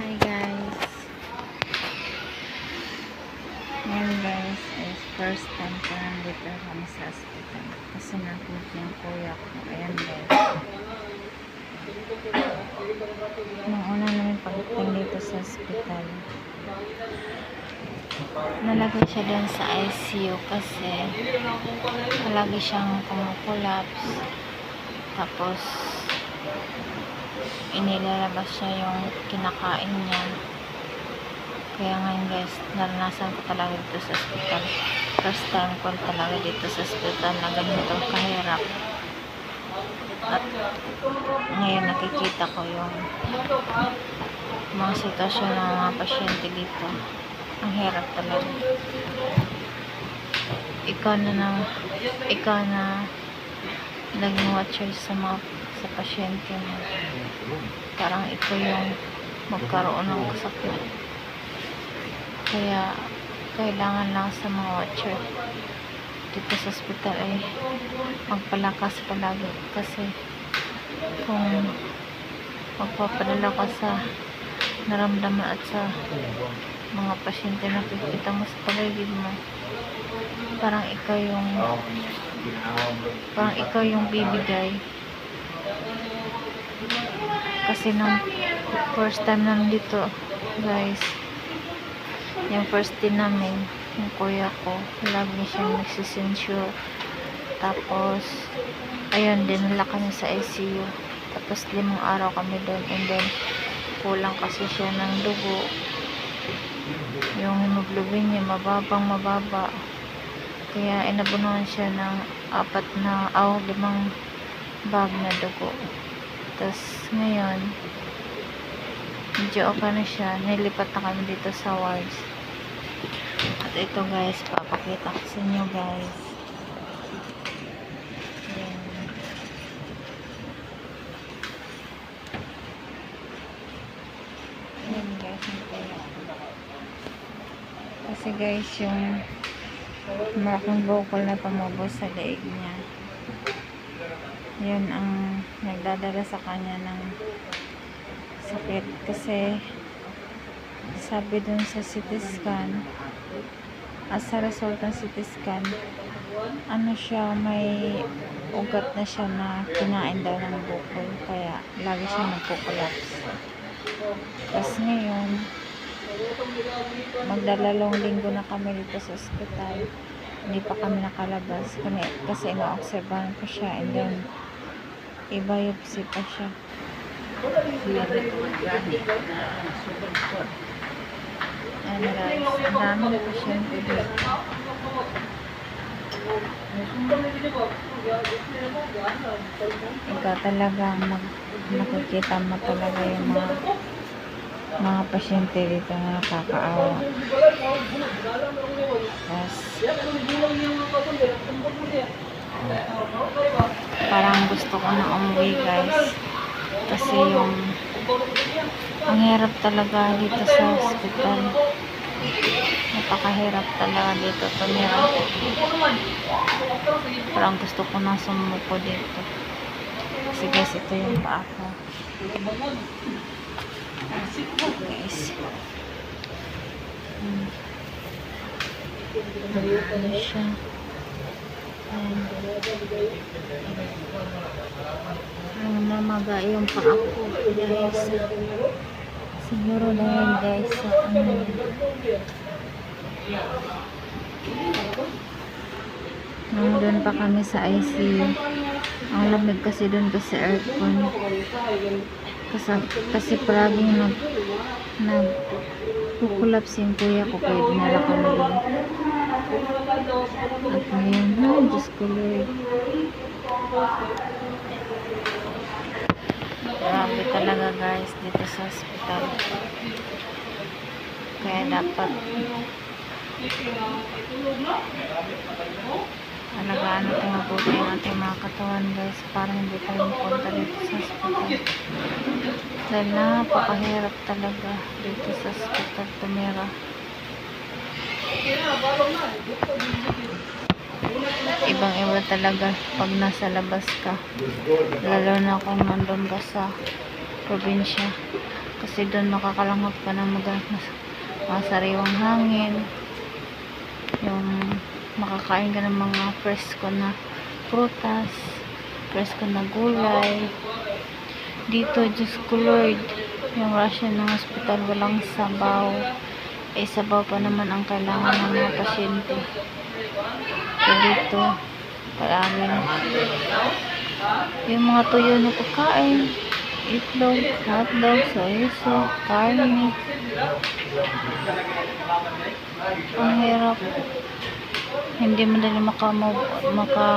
Hi guys. Ngayon guys, is first time ko nandito kami sa hospital. Kasi nakit yung kuya ko. Ayan guys. Nung una namin pagdating dito sa hospital, nalagay siya doon sa ICU kasi palagi siyang kumukulapse. Tapos, inilalabas siya yung kinakain niya. Kaya ngayon guys, naranasan ko talaga dito sa hospital. First time ko talaga dito sa hospital na ganito kahirap. At ngayon nakikita ko yung mga sitwasyon ng mga pasyente dito. Ang hirap talaga. Ikaw na na, ikaw na naging watcher sa mga sa pasyente mo. Parang ito yung magkaroon ng sakit. Kaya, kailangan lang sa mga watcher dito sa hospital ay magpalakas palagi kasi kung magpapadala ka sa naramdaman at sa mga pasyente na nakikita mo sa paligid mo parang ikaw yung parang ikaw yung bibigay kasi nung first time nandito guys yung first day namin yung kuya ko lagi siyang nagsisensure. Tapos ayun dinala kami sa ICU tapos limang araw kami doon and then kulang kasi siya ng dugo. Yung hemoglobin niya mababang mababa. Kaya inabunuhan siya ng apat na aw limang bag na dugo tapos ngayon medyo okay na siya. Nilipat na kami dito sa wards at ito guys papakita ko sa inyo guys. Ayan. Ayan guys kasi guys yung malaking vocal na tumubos sa leeg niya. Yun ang nagdadala sa kanya ng sakit kasi sabi dun sa CT scan as a result ng CT scan ano siya may ugat na siya na kinain daw ng bukol kaya lagi siya nagkukulaps tapos ngayon magdalalong linggo na kami dito sa ospital. Hindi pa kami nakalabas kasi, kasi ina-obserbahan ko siya and then i-biopsy pa siya Ayan guys, ang dami na pasyente dito. Ikaw talaga mag nakikita mo talaga yung mga mga pasyente dito na nakakaawa. Tapos, parang gusto ko na umuwi guys. Kasi yung ang hirap talaga dito sa hospital. Napakahirap talaga dito tumira. Parang gusto ko na sumuko dito. Kasi guys, ito yung paa ko. Guys. Hmm. Ano siya? Ang mamaga yung paa ko. Dahil sa siguro dahil guys sa ano. Nung doon pa kami sa ICU ang lamig kasi doon kasi aircon. Kasi, kasi palaging nag nag kukulaps yung kuya ko kaya dinala kami doon at ngayon ay Diyos ko Lord. Grabe talaga guys dito sa hospital. Kaya dapat alagaan natin mabuti ang ating mga katawan guys para hindi tayo mapunta dito sa hospital dahil napakahirap talaga dito sa hospital tumira ibang iba talaga pag nasa labas ka lalo na kung nandun ka sa probinsya Kasi doon makakalanghap ka ng masariwang hangin. Yung makakain ka ng mga fresh na prutas, fresh na gulay. Dito, Diyos ko Lord, yung Russian ng hospital walang sabaw. Eh, sabaw pa naman ang kailangan ng mga pasyente. So, dito, palaging yung mga tuyo na pagkain, itlog, hotdog, soy sauce, karne. Ang hirap. Hindi madali maka, maka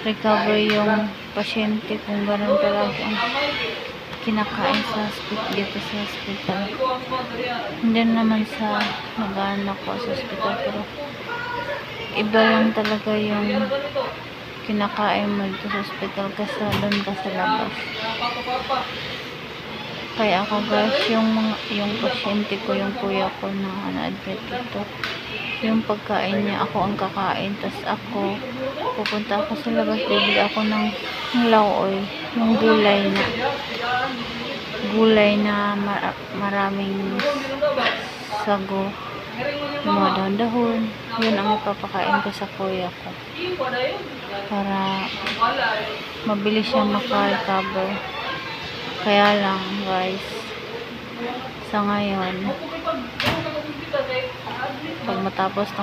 recover yung pasyente kung ganun talaga ang kinakain sa hospital dito sa hospital. Hindi naman sa mag-anak ko sa hospital pero iba lang talaga yung kinakain mo dito sa hospital kasi doon ka sa labas. Kaya ako guys, yung mga, yung pasyente ko, yung kuya ko na na-admit dito, yung pagkain niya, ako ang kakain, tas ako, pupunta ako sa labas, bibili ako ng, ng lauoy, yung gulay na, gulay na mar- maraming sago, mga dahon-dahon, yun ang ipapakain ko sa kuya ko. Para mabilis siyang maka-recover. Kaya lang, guys, sa ngayon, pag matapos ng